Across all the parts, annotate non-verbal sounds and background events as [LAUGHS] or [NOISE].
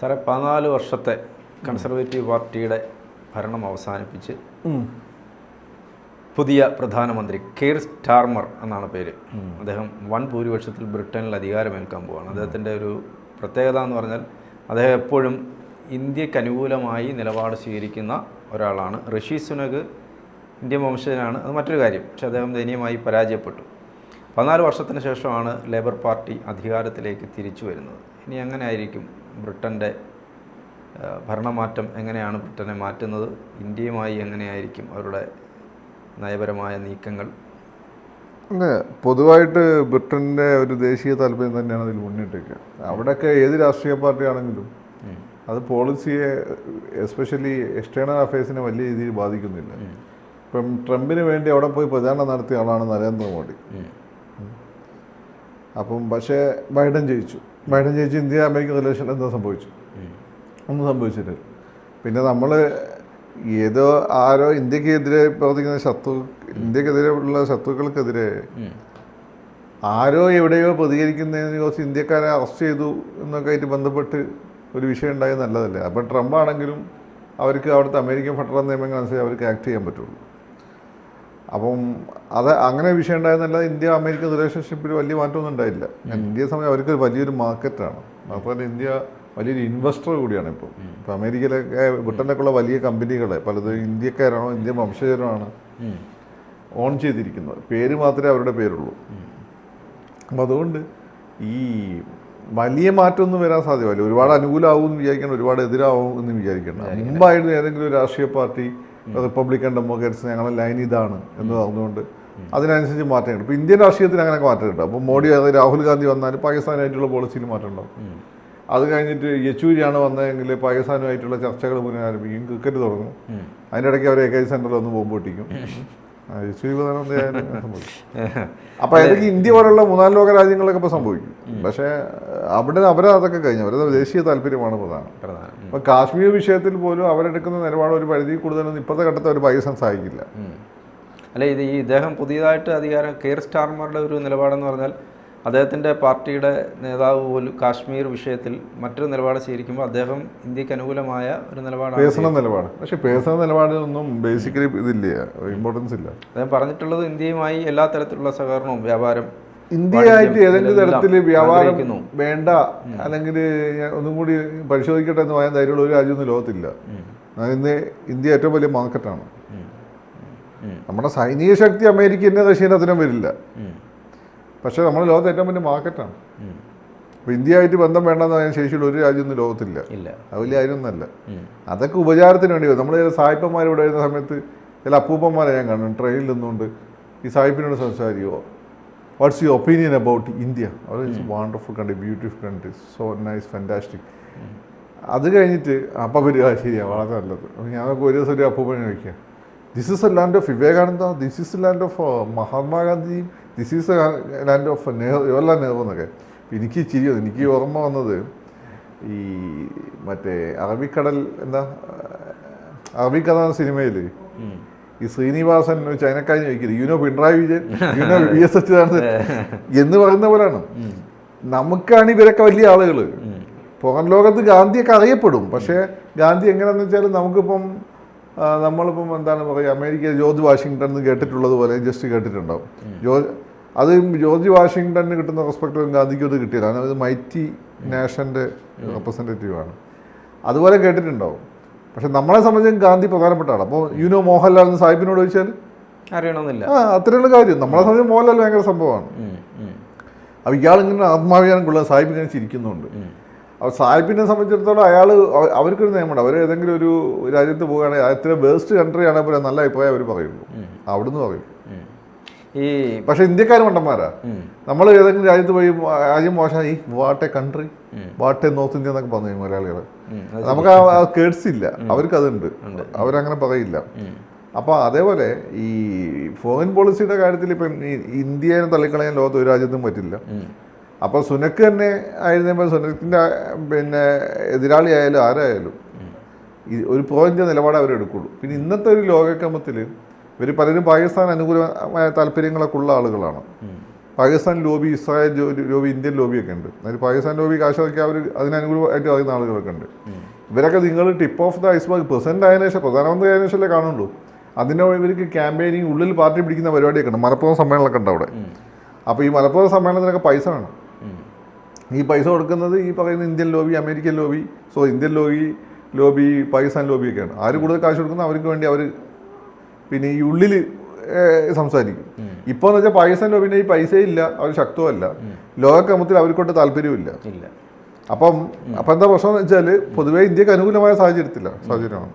സാറേ പതിനാല് വർഷത്തെ കൺസർവേറ്റീവ് പാർട്ടിയുടെ ഭരണം അവസാനിപ്പിച്ച് പുതിയ പ്രധാനമന്ത്രി കെയർ സ്റ്റാർമർ എന്നാണ് പേര്. അദ്ദേഹം വൻ ഭൂരിപക്ഷത്തിൽ ബ്രിട്ടനിൽ അധികാരമേൽക്കാൻ പോവാണ്. അദ്ദേഹത്തിന്റെ ഒരു പ്രത്യേകത എന്ന് പറഞ്ഞാൽ അദ്ദേഹം എപ്പോഴും ഇന്ത്യയ്ക്ക് അനുകൂലമായി നിലപാട് സ്വീകരിക്കുന്ന ഒരാളാണ്. ഋഷി സുനക് ഇന്ത്യൻ വംശജനാണ്. അത് മറ്റൊരു കാര്യം. പക്ഷേ അദ്ദേഹം ദയനീയമായി പരാജയപ്പെട്ടു. പതിനാല് വർഷത്തിന് ശേഷമാണ് ലേബർ പാർട്ടി അധികാരത്തിലേക്ക് തിരിച്ചു വരുന്നത്. ഇനി എങ്ങനെ ആയിരിക്കും ബ്രിട്ടന്റെ ഭരണമാറ്റം എങ്ങനെയാണ് ബ്രിട്ടനെ മാറ്റുന്നത്? ഇന്ത്യയുമായി എങ്ങനെയായിരിക്കും അവരുടെ നയപരമായ നീക്കങ്ങൾ? അങ്ങനെ പൊതുവായിട്ട് ബ്രിട്ടന്റെ ഒരു ദേശീയ താല്പര്യം തന്നെയാണ് അതിൽ മുന്നിട്ടേക്കുക അവിടെയൊക്കെ ഏത് രാഷ്ട്രീയ പാർട്ടിയാണെങ്കിലും അത് പോളിസിയെ എസ്പെഷ്യലി എക്സ്റ്റേണൽ അഫയേഴ്സിനെ വലിയ രീതിയിൽ ബാധിക്കുന്നില്ല. ഇപ്പം ട്രംപിന് വേണ്ടി അവിടെ പോയി പ്രചാരണം നടത്തിയ ആളാണ് നരേന്ദ്രമോദി. അപ്പം പക്ഷേ ബൈഡൻ ജയിച്ചു. ബൈഡൻ ചേച്ചി ഇന്ത്യ അമേരിക്ക റിലേഷൻ എന്താ സംഭവിച്ചു? ഒന്നും സംഭവിച്ചിട്ടില്ല പിന്നെ നമ്മൾ ഏതോ ആരോ ഇന്ത്യക്കെതിരെ പ്രവർത്തിക്കുന്ന ശത്രു ഇന്ത്യക്കെതിരെ ഉള്ള ശത്രുക്കൾക്കെതിരെ ആരോ എവിടെയോ പ്രതികരിക്കുന്നതിന് കുറച്ച് ഇന്ത്യക്കാരെ അറസ്റ്റ് ചെയ്തു എന്നൊക്കെ ആയിട്ട് ബന്ധപ്പെട്ട് ഒരു വിഷയം ഉണ്ടായത് നല്ലതല്ലേ? അപ്പം ട്രംപ് ആണെങ്കിലും അവർക്ക് അവിടുത്തെ അമേരിക്കൻ ഫെഡറൽ നിയമങ്ങൾ അനുസരിച്ച് അവർക്ക് ആക്ട് ചെയ്യാൻ പറ്റുള്ളൂ. അപ്പം അത് അങ്ങനെ വിഷയം ഉണ്ടായിരുന്നല്ല ഇന്ത്യ അമേരിക്കൻ റിലേഷൻഷിപ്പിൽ വലിയ മാറ്റമൊന്നും ഉണ്ടായില്ല. ഇന്ത്യ സമയം അവർക്ക് വലിയൊരു മാർക്കറ്റാണ് മാത്രമല്ല ഇന്ത്യ വലിയൊരു ഇൻവെസ്റ്റർ കൂടിയാണ് ഇപ്പോൾ ഇപ്പോൾ അമേരിക്കയിലൊക്കെ ബ്രിട്ടനിലൊക്കെയുള്ള വലിയ കമ്പനികളെ പലതും ഇന്ത്യക്കാരാണോ ഇന്ത്യൻ വംശജരാണ് ഓൺ ചെയ്തിരിക്കുന്നത്. പേര് മാത്രമേ അവരുടെ പേരുള്ളൂ. അപ്പം അതുകൊണ്ട് ഈ വലിയ മാറ്റമൊന്നും വരാൻ സാധ്യമല്ല. ഒരുപാട് അനുകൂലമാവും എന്ന് വിചാരിക്കണം ഒരുപാട് എതിരാവും എന്ന് വിചാരിക്കണം. മുമ്പായിരുന്നു ഏതെങ്കിലും ഒരു രാഷ്ട്രീയ പാർട്ടി റിപ്പബ്ലിക്കൻ ഡെമോക്രാറ്റ്സ് ഞങ്ങളുടെ ലൈൻ ഇതാണ് എന്ന് പറഞ്ഞുകൊണ്ട് അതിനനുസരിച്ച് മാറ്റങ്ങൾ ഇപ്പോൾ ഇന്ത്യൻ രാഷ്ട്രീയത്തിന് മാറ്റം കിട്ടും അപ്പോൾ മോഡി അത് രാഹുൽ ഗാന്ധി വന്നാൽ പാകിസ്ഥാനായിട്ടുള്ള പോളിസിയിൽ മാറ്റം ഉണ്ടാവും. അത് കഴിഞ്ഞിട്ട് യെച്ചൂരിയാണ് വന്നതെങ്കിൽ പാകിസ്ഥാനുമായിട്ടുള്ള ചർച്ചകൾ പുനരാരംഭിക്കും. ക്രിക്കറ്റ് തുടങ്ങും. അതിന്റെ ഇടയ്ക്ക് അവർ എ സെന്ററിൽ ഒന്ന് ബോംബ് പൊട്ടിക്കും. സംഭവിക്കും. [LAUGHS] അതൊക്കെ ഇന്ത്യ പോലുള്ള മൂന്നാൽ ലോക രാജ്യങ്ങളൊക്കെ ഇപ്പൊ സംഭവിക്കും. പക്ഷേ അവിടെ അവരെ അതൊക്കെ കഴിഞ്ഞു. അവരുടെ ദേശീയ താല്പര്യമാണ് പ്രധാനം. അപ്പൊ കാശ്മീർ വിഷയത്തിൽ പോലും അവരെടുക്കുന്ന നിലപാട് ഒരു പരിധി കൂടുതലൊന്നും ഇപ്പോഴത്തെ ഘട്ടത്തിൽ ഒരു പാകിസ്ഥാൻ സഹായിക്കില്ല. അല്ലെ അല്ല ഇത് ഈ ഇദ്ദേഹം പുതിയതായിട്ട് അധികാരം കെയർ സ്റ്റാർമാരുടെ ഒരു നിലപാടെന്ന് പറഞ്ഞാൽ അദ്ദേഹത്തിന്റെ പാർട്ടിയുടെ നേതാവ് പോലും കാശ്മീർ വിഷയത്തിൽ മറ്റൊരു നിലപാട് സ്വീകരിക്കുമ്പോൾ അദ്ദേഹം ഇന്ത്യയ്ക്ക് അനുകൂലമായ ഒരു നിലപാടാണ് പേഴ്സണൽ നിലപാട്. പക്ഷേ പേഴ്സണൽ നിലപാടിനൊന്നും ബേസിക്കലി ഇതില്ല. ഇമ്പോർട്ടൻസ് ഇല്ല. അദ്ദേഹം പറഞ്ഞിട്ടുള്ളത് ഇന്ത്യയുമായി എല്ലാ തരത്തിലുള്ള സഹകരണവും വ്യാപാരം ഇന്ത്യയായിട്ട് ഏതെങ്കിലും തരത്തിൽ വ്യാപാരം വേണ്ട അല്ലെങ്കിൽ ഞാൻ ഒന്നും കൂടി പരിശോധിക്കട്ടെ എന്ന് പറയാൻ ധൈര്യമുള്ള ഒരു രാജ്യമൊന്നും ലോകത്തില്ല. ഇന്ന് ഇന്ത്യ ഏറ്റവും വലിയ മാർക്കറ്റാണ്. നമ്മുടെ സൈനിക ശക്തി അമേരിക്ക റഷ്യന്റെ അത്രയും വരില്ല. പക്ഷേ നമ്മൾ ലോകത്ത് ഏറ്റവും വലിയ മാർക്കറ്റാണ്. അപ്പോൾ ഇന്ത്യയായിട്ട് ബന്ധം വേണ്ടെന്ന് പറയാൻ ശേഷിയുള്ള ഒരു രാജ്യമൊന്നും ലോകത്തില്ല. ഇല്ല. അത് വലിയ കാര്യമൊന്നുമല്ല അതൊക്കെ ഉപചാരത്തിന് വേണ്ടി വരും. നമ്മൾ ചില സായിപ്പന്മാർ ഇവിടെ വരുന്ന സമയത്ത് ചില അപ്പൂപ്പന്മാരെ ഞാൻ കാണും. ട്രെയിനിൽ നിന്നുകൊണ്ട് ഈ സായിപ്പിനോട് സംസാരിക്കുമോ what's you opinion about India our it's wonderful country beautiful country so nice fantastic അത് കഴിഞ്ഞിട്ട് അപ്പം വരിക ശരിയാണ് വളരെ നല്ലത്. ഞാൻ ഒരു ദിവസം ഒരു അപ്പൂപ്പനെ ചോദിക്കുക this is a land of Vivekananda this is a land of Mahatma Gandhi this is a land of Nehru Jawaharlal Nehru എന്നൊക്കെ. എനിക്ക് ചിരി എനിക്ക് ഓർമ്മ വന്നത് ഈ മറ്റേ അറബിക്കടൽ എന്താ അറബിക്കഥ സിനിമയിൽ. ഈ ശ്രീനിവാസൻ ചൈനക്കാരി ചൈനക്കാരൻ ചോദിക്കുന്നത് you know Pinarayi Vijayan? You know V S Achuthanandan എന്ന് പറയുന്ന പോലെയാണ്. നമുക്കാണ് ഇവരൊക്കെ വലിയ ആളുകൾ പുറം ലോകത്ത് ഗാന്ധിയൊക്കെ അറിയപ്പെടും. പക്ഷേ ഗാന്ധി എങ്ങനെയാണെന്ന് വെച്ചാൽ നമുക്കിപ്പം നമ്മളിപ്പം എന്താണ് പറയുക അമേരിക്ക ജോർജ് വാഷിങ്ടൺ എന്ന് കേട്ടിട്ടുള്ളത് പോലെ ജസ്റ്റ് കേട്ടിട്ടുണ്ടാവും. ജോർജ് അത് ജോർജ് വാഷിങ്ടണിന് കിട്ടുന്ന റെസ്പെക്ട് ഗാന്ധിക്ക് അത് കിട്ടിയില്ല. കാരണം അത് മൈറ്റി നാഷന്റെ റെപ്രസെന്റേറ്റീവ് ആണ്. അതുപോലെ കേട്ടിട്ടുണ്ടാവും. പക്ഷെ നമ്മളെ സംബന്ധിച്ച് ഗാന്ധി പ്രധാനപ്പെട്ട ആളാണ് അപ്പോൾ യുനോ മോഹൻലാൽ എന്ന് സാഹിബിനോട് ചോദിച്ചാൽ? അറിയണമെന്നില്ല. ആ അത്രയുള്ള കാര്യം. നമ്മളെ സംബന്ധിച്ച് മോഹൻലാൽ ഭയങ്കര സംഭവമാണ്. അപ്പോൾ ഇയാളിങ്ങനെ ആത്മാഭിമാനം കൊള്ളുക സാഹിബ് ഇങ്ങനെ ചിരിക്കുന്നുണ്ട്. അപ്പോൾ സാഹിബിനെ സംബന്ധിച്ചിടത്തോളം അയാൾ അവർക്കൊരു നിയമമുണ്ട്. അവർ ഏതെങ്കിലും ഒരു രാജ്യത്ത് പോവുകയാണെങ്കിൽ അത്ര വേസ്റ്റ് കൺട്രി ആണെങ്കിൽ പോലും നല്ല അഭിപ്രായം അവർ പറയുള്ളൂ അവിടുന്ന് പറയും ഈ പക്ഷെ ഇന്ത്യക്കാർ മണ്ടന്മാരാ. നമ്മൾ ഏതെങ്കിലും രാജ്യത്ത് പോയി രാജ്യം മോശമായി what a country what a north India എന്നൊക്കെ പറഞ്ഞു മലയാളികൾ നമുക്ക് ആ കേഡ്സ് ഇല്ല. അവർക്ക് അതുണ്ട്. അവരങ്ങനെ പറയില്ല. അപ്പൊ അപ്പോൾ അതേപോലെ ഈ ഫോറിൻ പോളിസിയുടെ കാര്യത്തിൽ ഇപ്പം ഇന്ത്യനെ തള്ളിക്കളയാൻ ലോകത്ത് ഒരു രാജ്യത്തും പറ്റില്ല. അപ്പോൾ സുനക്ക് തന്നെ ആയിരുന്നപ്പോൾ സുനക്കിന്റെ പിന്നെ എതിരാളിയായാലും ആരായാലും ഒരു പോയിന്റ് നിലപാട് അവരെടുക്കുള്ളൂ പിന്നെ ഇന്നത്തെ ഒരു ലോകക്രമത്തിൽ ഇവർ പലരും പാകിസ്ഥാൻ അനുകൂലമായ താല്പര്യങ്ങളൊക്കെ ഉള്ള ആളുകളാണ്. Pakistan lobby Israel lobby Indian ലോബിയൊക്കെ ഉണ്ട്. അതിൽ പാകിസ്ഥാൻ ലോബി കാശൊക്കെ അവർ അതിനനുകൂലമായിട്ട് അറിയുന്ന ആളുകളൊക്കെ ഉണ്ട്. ഇവരൊക്കെ നിങ്ങൾ tip of the iceberg president ആയതിനു ശേഷം പ്രധാനമന്ത്രി ആയതിനു ശേഷമല്ലേ കാണുള്ളൂ. അതിന്റെ ഇവർക്ക് ക്യാമ്പയിനിങ് ഉള്ളിൽ പാർട്ടി പിടിക്കുന്ന പരിപാടിയൊക്കെ ഉണ്ട്. മലപ്പുറം സമ്മേളനമൊക്കെ ഉണ്ട് അവിടെ. അപ്പോൾ ഈ മലപ്പുറം സമ്മേളനത്തിനൊക്കെ പൈസ വേണം. ഈ പൈസ കൊടുക്കുന്നത് ഈ പറയുന്ന Indian lobby American lobby so Indian lobby lobby Pakistan ലോബിയൊക്കെയാണ്. ആര് കൂടുതൽ കാശ് കൊടുക്കുന്ന അവർക്ക് വേണ്ടി അവർ പിന്നെ ഈ ഉള്ളിൽ സംസാരിക്കും. ഇപ്പോൾ എന്ന് വെച്ചാൽ പാകിസ്ഥാൻ ലോബിന്റെ ഈ പൈസയില്ല അവർ ശക്തമല്ല ലോകക്രമത്തിൽ അവർക്കൊട്ട് താല്പര്യമില്ല ഇല്ല. അപ്പം അപ്പം എന്താ പ്രശ്നം എന്ന് വെച്ചാൽ പൊതുവേ ഇന്ത്യയ്ക്ക് അനുകൂലമായ സാഹചര്യത്തില്ല സാഹചര്യമാണ്.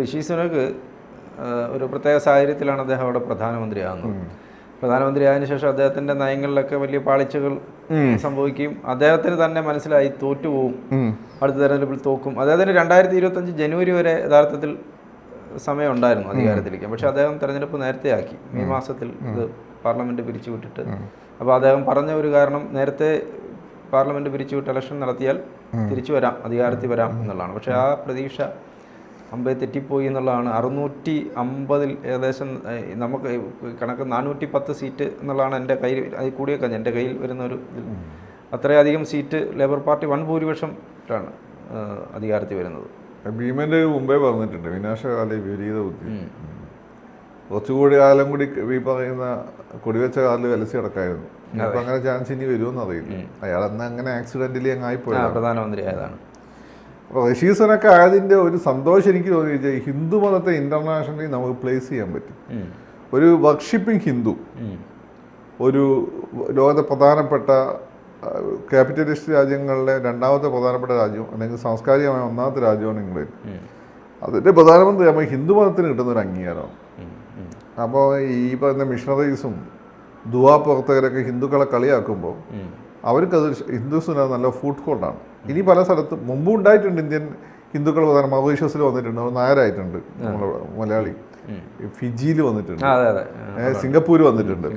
ഋഷി സുനക് ഒരു പ്രത്യേക സാഹചര്യത്തിലാണ് അദ്ദേഹം അവിടെ പ്രധാനമന്ത്രിയാകുന്നത്. പ്രധാനമന്ത്രിയായതിനു ശേഷം അദ്ദേഹത്തിന്റെ നയങ്ങളിലൊക്കെ വലിയ പാളിച്ചകൾ സംഭവിക്കുകയും അദ്ദേഹത്തിന് തന്നെ മനസ്സിലായി തോറ്റുപോകും. അടുത്ത തെരഞ്ഞെടുപ്പിൽ തോക്കും. അദ്ദേഹത്തിന് രണ്ടായിരത്തി ഇരുപത്തഞ്ച് ജനുവരി വരെ യഥാർത്ഥത്തിൽ സമയം ഉണ്ടായിരുന്നു അധികാരത്തിലേക്ക് പക്ഷെ അദ്ദേഹം തെരഞ്ഞെടുപ്പ് നേരത്തെ ആക്കി മെയ് മാസത്തിൽ ഇത് പാർലമെന്റ് പിരിച്ചുവിട്ടിട്ട്. അപ്പോൾ അദ്ദേഹം പറഞ്ഞ ഒരു കാരണം നേരത്തെ പാർലമെന്റ് പിരിച്ചുവിട്ട് ഇലക്ഷൻ നടത്തിയാൽ തിരിച്ചു വരാം അധികാരത്തിൽ വരാം എന്നുള്ളതാണ്. പക്ഷെ ആ പ്രതീക്ഷ അമ്പേ തെറ്റിപ്പോയി എന്നുള്ളതാണ്. അറുന്നൂറ്റി അമ്പതിൽ ഏകദേശം നമുക്ക് കണക്ക് നാനൂറ്റി പത്ത് സീറ്റ് എന്നുള്ളതാണ് എന്റെ കയ്യിൽ അതിൽ കൂടിയൊക്കെ എന്റെ കയ്യിൽ വരുന്ന ഒരു ഇതിൽ. അത്രയധികം സീറ്റ് ലേബർ പാർട്ടി വൺ ഭൂരിപക്ഷം അധികാരത്തിൽ വരുന്നത്. ഭീമന്റെ മുമ്പേ പറഞ്ഞിട്ടുണ്ട് വിനാശകാല വിപരീത ബുദ്ധി. കുറച്ചുകൂടി കാലം കൂടി ഈ പറയുന്ന കൊടിവെച്ച കാലിൽ വലസി കിടക്കായിരുന്നു. അപ്പൊ അങ്ങനെ ചാൻസ് ഇനി വരുമെന്ന് അറിയില്ല. അയാൾ അന്ന് അങ്ങനെ ആക്സിഡന്റിൽ അങ്ങായിപ്പോയി പ്രധാനമന്ത്രി ആയതാണ് അപ്പോൾ റഷീസനൊക്കെ ആയതിന്റെ ഒരു സന്തോഷം എനിക്ക് തോന്നി വെച്ചാൽ ഹിന്ദു മതത്തെ ഇന്റർനാഷണലി നമുക്ക് പ്ലേസ് ചെയ്യാൻ പറ്റും. ഒരു വർഷിപ്പിംഗ് ഹിന്ദു. ഒരു ലോകത്തെ പ്രധാനപ്പെട്ട ക്യാപിറ്റലിസ്റ്റ് രാജ്യങ്ങളിലെ രണ്ടാമത്തെ പ്രധാനപ്പെട്ട രാജ്യം അല്ലെങ്കിൽ സാംസ്കാരികമായ ഒന്നാമത്തെ രാജ്യമാണ് ഇംഗ്ലണ്ട്. അതിന്റെ പ്രധാനമന്ത്രി നമ്മൾ ഹിന്ദു മതത്തിന് കിട്ടുന്ന ഒരു അംഗീകാരമാണ്. അപ്പോൾ ഈ പറയുന്ന മിഷണറീസും ദുവാ പ്രവർത്തകരൊക്കെ ഹിന്ദുക്കളെ കളിയാക്കുമ്പോൾ. അവർക്കത് ഹിന്ദുസിന് നല്ല ഫുഡ് ഹോൾഡാണ് ഇനി പല സ്ഥലത്തും മുമ്പ് ഉണ്ടായിട്ടുണ്ട് ഇന്ത്യൻ ഹിന്ദുക്കൾ പ്രധാന മൗറീഷ്യസിൽ വന്നിട്ടുണ്ട്. അവർ നായരായിട്ടുണ്ട് നമ്മളവിടെ മലയാളി. ഫിജിയിൽ വന്നിട്ടുണ്ട്. സിംഗപ്പൂർ വന്നിട്ടുണ്ട്.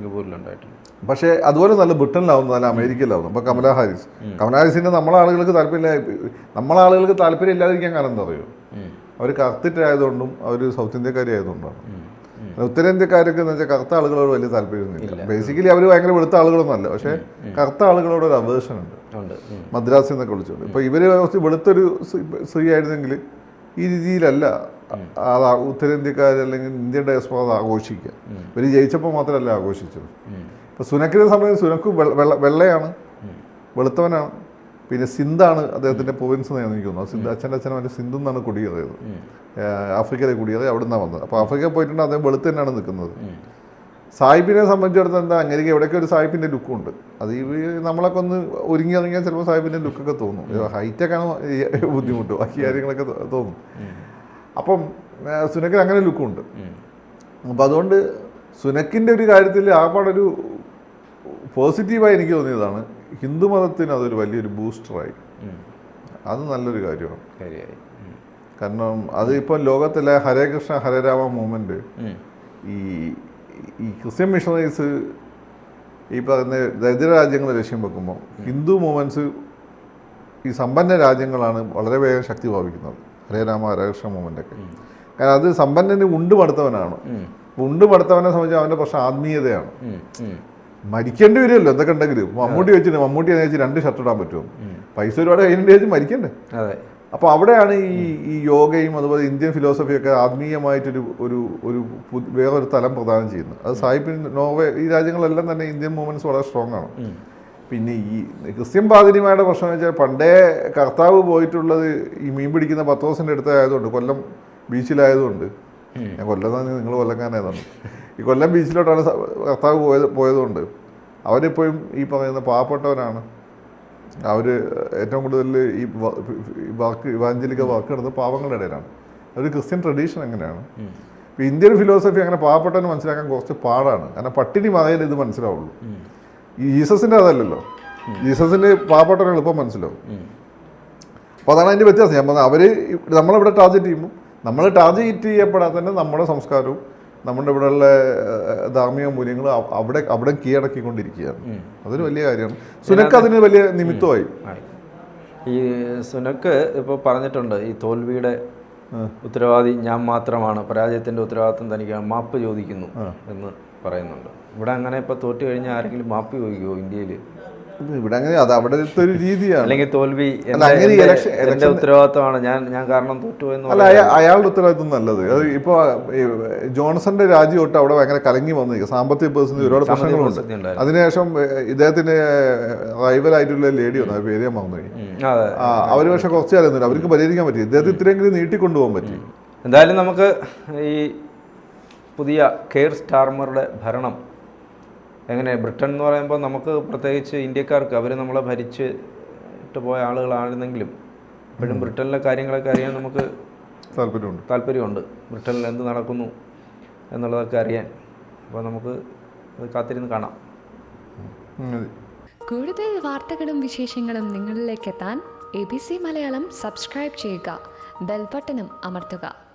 പക്ഷേ അതുപോലെ നല്ല ബ്രിട്ടനിലാവുന്നു നല്ല അമേരിക്കയിലാവുന്നു അപ്പോൾ കമല ഹാരിസ്. കമല ഹാരിസിന്റെ നമ്മളെ ആളുകൾക്ക് താല്പര്യമില്ല. നമ്മളെ ആളുകൾക്ക് താല്പര്യം ഇല്ലാതിരിക്കാൻ കാരണം എന്താ പറയുക അവർ കറുത്തിട്ടായതുകൊണ്ടും അവർ സൗത്ത് ഇന്ത്യക്കാരി ആയതുകൊണ്ടാണ്. ഉത്തരേന്ത്യക്കാർക്ക് എന്ന് വെച്ചാൽ കറുത്ത ആളുകളോട് വലിയ താല്പര്യമൊന്നുമില്ല. ബേസിക്കലി അവർ ഭയങ്കര വെളുത്ത ആളുകളൊന്നുമല്ല. പക്ഷേ കറുത്ത ആളുകളോട് ഒരു അവേർഷൻ ഉണ്ട്. മദ്രാസിൽ നിന്നൊക്കെ വിളിച്ചുകൊണ്ട് ഇപ്പോൾ ഇവർ കുറച്ച് വെളുത്തൊരു സ്ത്രീ- ആയിരുന്നെങ്കിൽ ഈ രീതിയിലല്ല അത് ആ ഉത്തരേന്ത്യക്കാർ അല്ലെങ്കിൽ ഇന്ത്യൻ ഡയസ്പോ അത് ആഘോഷിക്കുക ഇവർ ജയിച്ചപ്പോൾ മാത്രമല്ല ആഘോഷിച്ചത്. ഇപ്പോൾ സുനക്കിനെ സംബന്ധിച്ച് സുനക്ക് വെള്ള- വെള്ള- വെള്ളയാണ്. വെളുത്തവനാണ്. പിന്നെ സിന്ധാണ് അദ്ദേഹത്തിന്റെ പ്രൊവിൻസ് എന്നാണ് എനിക്ക് തോന്നുന്നത് സിന്ധ് അച്ഛന്റെ അച്ഛനും അവന്റെ സിന്ധു എന്നാണ് കുടിയേറിയത്. ആഫ്രിക്കയിലെ കുടിയേറി അവിടെ നിന്നാണ് വന്നത്. അപ്പോൾ ആഫ്രിക്കയിൽ പോയിട്ടുണ്ട് അദ്ദേഹം വെളുത്ത് തന്നെയാണ് നിൽക്കുന്നത്. സാഹിബിനെ സംബന്ധിച്ചിടത്തോളം എന്താ അങ്ങനെ എവിടെയൊക്കെ ഒരു സാഹിബിന്റെ ലുക്കുണ്ട് അത് ഈ നമ്മളൊക്കെ ഒന്ന് ഒരുങ്ങി ഇറങ്ങിയാൽ ചിലപ്പോൾ സാഹിബിന്റെ ലുക്കൊക്കെ തോന്നും. ഹൈറ്റൊക്കെ ആണ് ഈ ബുദ്ധിമുട്ട്. ബാക്കി കാര്യങ്ങളൊക്കെ തോന്നും. അപ്പം സുനക്കിന് അങ്ങനെ ലുക്കുണ്ട് ഉണ്ട്. അപ്പം അതുകൊണ്ട് സുനക്കിന്റെ ഒരു കാര്യത്തിൽ ആ പാടൊരു പോസിറ്റീവായി എനിക്ക് തോന്നിയതാണ്. ഹിന്ദു മതത്തിന് അതൊരു വലിയൊരു ബൂസ്റ്ററായി. അത് നല്ലൊരു കാര്യമാണ്. കാര്യമായി. കാരണം അത് ഇപ്പോൾ ലോകത്തിലെ ഹരേ കൃഷ്ണ ഹരേ രാമ മൂവ്മെന്റ് ഈ ഈ ക്രിസ്ത്യൻ മിഷണറീസ് ഈ പറയുന്ന ദരിദ്ര രാജ്യങ്ങൾ ലക്ഷ്യം വെക്കുമ്പോൾ ഹിന്ദു മൂവ്മെന്റ്സ് ഈ സമ്പന്ന രാജ്യങ്ങളാണ് വളരെ വേഗം ശക്തി പ്രാപിക്കുന്നത്. ഹരേ രാമ ഹരകൃഷ്ണ മൂവ്മെന്റൊക്കെ കാരണം അത് സമ്പന്നന് ഉണ്ട് പടുത്തവനാണ്. ഉണ്ട് പടുത്തവനെ സംബന്ധിച്ച് അവന്റെ പ്രശ്നം ആത്മീയതയാണ്. മരിക്കേണ്ടി വരുമല്ലോ എന്തൊക്കെ ഉണ്ടെങ്കിലും. മമ്മൂട്ടി വെച്ചിട്ട് മമ്മൂട്ടി എന്ന് വെച്ച് രണ്ട് ഷർട്ട് ഇടാൻ പറ്റും. പൈസ ഒരുപാട് കഴിഞ്ഞിട്ട് വെച്ച് മരിക്കണ്ടേ? അതെ. അപ്പോൾ അവിടെയാണ് ഈ ഈ യോഗയും അതുപോലെ ഇന്ത്യൻ ഫിലോസഫിയൊക്കെ ആത്മീയമായിട്ടൊരു ഒരു ഒരു വേറെ വേറൊരു തലം പ്രദാനം ചെയ്യുന്നത്. അത് സാഹിബിൻ നോർവേ ഈ രാജ്യങ്ങളെല്ലാം തന്നെ ഇന്ത്യൻ മൂവ്മെന്റ്സ് വളരെ സ്ട്രോങ് ആണ്. പിന്നെ ഈ ക്രിസ്ത്യൻ പാതിരിമാരുടെ പ്രശ്നം എന്ന് വെച്ചാൽ പണ്ടേ കർത്താവ് പോയിട്ടുള്ളത് ഈ മീൻ പിടിക്കുന്ന പത്തോസിന്റെ അടുത്ത് ആയതുകൊണ്ട് കൊല്ലം ബീച്ചിലായതുകൊണ്ട്. ഞാൻ കൊല്ലം നിങ്ങൾ കൊല്ലക്കാനായതാണ് ഈ കൊല്ലം ബീച്ചിലോട്ടാണ് കർത്താവ് പോയത് പോയതുകൊണ്ട് അവരിപ്പോഴും ഈ പറയുന്ന പാവപ്പെട്ടവരാണ്. അവർ ഏറ്റവും കൂടുതൽ ഈ വാക്ക് ഇവാഞ്ചലിക്ക വാക്ക് നടന്നത് പാവങ്ങളുടെ ഇടയിലാണ്. ഒരു ക്രിസ്ത്യൻ ട്രഡീഷൻ അങ്ങനെയാണ്. ഇപ്പം ഇപ്പോൾ ഇന്ത്യൻ ഫിലോസഫി അങ്ങനെ പാവപ്പെട്ടവന് മനസ്സിലാക്കാൻ കുറച്ച് പാടാണ്. കാരണം പട്ടിണി മാറിയാലേ ഇത് മനസ്സിലാവുള്ളൂ. ഈ ജീസസിന്റെ അതല്ലല്ലോ. ജീസസിന്റെ പാവപ്പെട്ടവന് എളുപ്പം മനസ്സിലാവും. അപ്പോൾ അതാണ് അതിന്റെ വ്യത്യാസം. ഞാൻ പറഞ്ഞത് അവർ നമ്മളിവിടെ ടാർജറ്റ് ചെയ്യുമ്പോൾ നമ്മൾ ടാർഗറ്റ് ചെയ്യപ്പെടാതെ തന്നെ നമ്മുടെ സംസ്കാരവും നമ്മുടെ ഇവിടെയുള്ള ധാർമ്മിക മൂല്യങ്ങൾ അവ- അവിടെ അവിടെ കീഴടക്കിക്കൊണ്ടിരിക്കുകയാണ്. അതൊരു വലിയ കാര്യമാണ്. സുനക്ക് അതിന് വലിയ നിമിത്തമായി. ഈ സുനക്ക് ഇപ്പോൾ പറഞ്ഞിട്ടുണ്ട് ഈ തോൽവിയുടെ ഉത്തരവാദി ഞാൻ മാത്രമാണ് പരാജയത്തിന്റെ ഉത്തരവാദിത്വം തനിക്ക് മാപ്പ് ചോദിക്കുന്നു എന്ന് പറയുന്നുണ്ട്. ഇവിടെ അങ്ങനെ ഇപ്പോൾ തോറ്റു കഴിഞ്ഞാൽ ആരെങ്കിലും മാപ്പ് ചോദിക്കുമോ ഇന്ത്യയിൽ ഇവിടെ അങ്ങനെ അത് അവിടുത്തെ ഒരു രീതിയാണ്. അല്ലെങ്കിൽ തോൽവി election- ഉത്തരവാദിത്തമാണ്? ഞാൻ ഞാൻ കാരണം തോറ്റുപോയെന്ന് അല്ല അയാ- അയാളുടെ ഉത്തരവാദിത്വം നല്ലത്. അത് ഇപ്പോൾ ജോൺസന്റെ രാജി തൊട്ട് അവിടെ ഭയങ്കര കലങ്ങി വന്നിരിക്കുക സാമ്പത്തിക പ്രതിസന്ധി ഒരുപാട് പ്രശ്നങ്ങളുണ്ട്. അതിനുശേഷം ഇദ്ദേഹത്തിന് റൈവലായിട്ടുള്ള ലേഡി വന്നു. അത് പേര് ഞാൻ മറന്നു അവർ പക്ഷെ കുറച്ച് കാലം അവർക്ക് പരിഹരിക്കാൻ പറ്റി. ഇദ്ദേഹത്തെ ഇത്രയെങ്കിലും നീട്ടിക്കൊണ്ടുപോകാൻ പറ്റി. എന്തായാലും നമുക്ക് ഈ പുതിയ കെയർ സ്റ്റാർമറുടെ ഭരണം എങ്ങനെ ബ്രിട്ടൻ എന്ന് പറയുമ്പോൾ നമുക്ക് പ്രത്യേകിച്ച് ഇന്ത്യക്കാർക്ക് അവർ നമ്മളെ ഭരിച്ച് ഇട്ട് പോയ ആളുകളാണെന്നെങ്കിലും ഇപ്പോഴും ബ്രിട്ടനിലെ കാര്യങ്ങളൊക്കെ അറിയാൻ നമുക്ക് താല്പര്യമുണ്ട്. താല്പര്യമുണ്ട്. ബ്രിട്ടനിൽ എന്ത് നടക്കുന്നു എന്നുള്ളതൊക്കെ അറിയാൻ. അപ്പോൾ നമുക്ക് അത് കാത്തിരുന്ന് കാണാം. കൂടുതൽ വാർത്തകളും വിശേഷങ്ങളും നിങ്ങളിലേക്ക് എത്താൻ A B C Malayalam subscribe ചെയ്യുക. ബെൽബട്ടനും അമർത്തുക.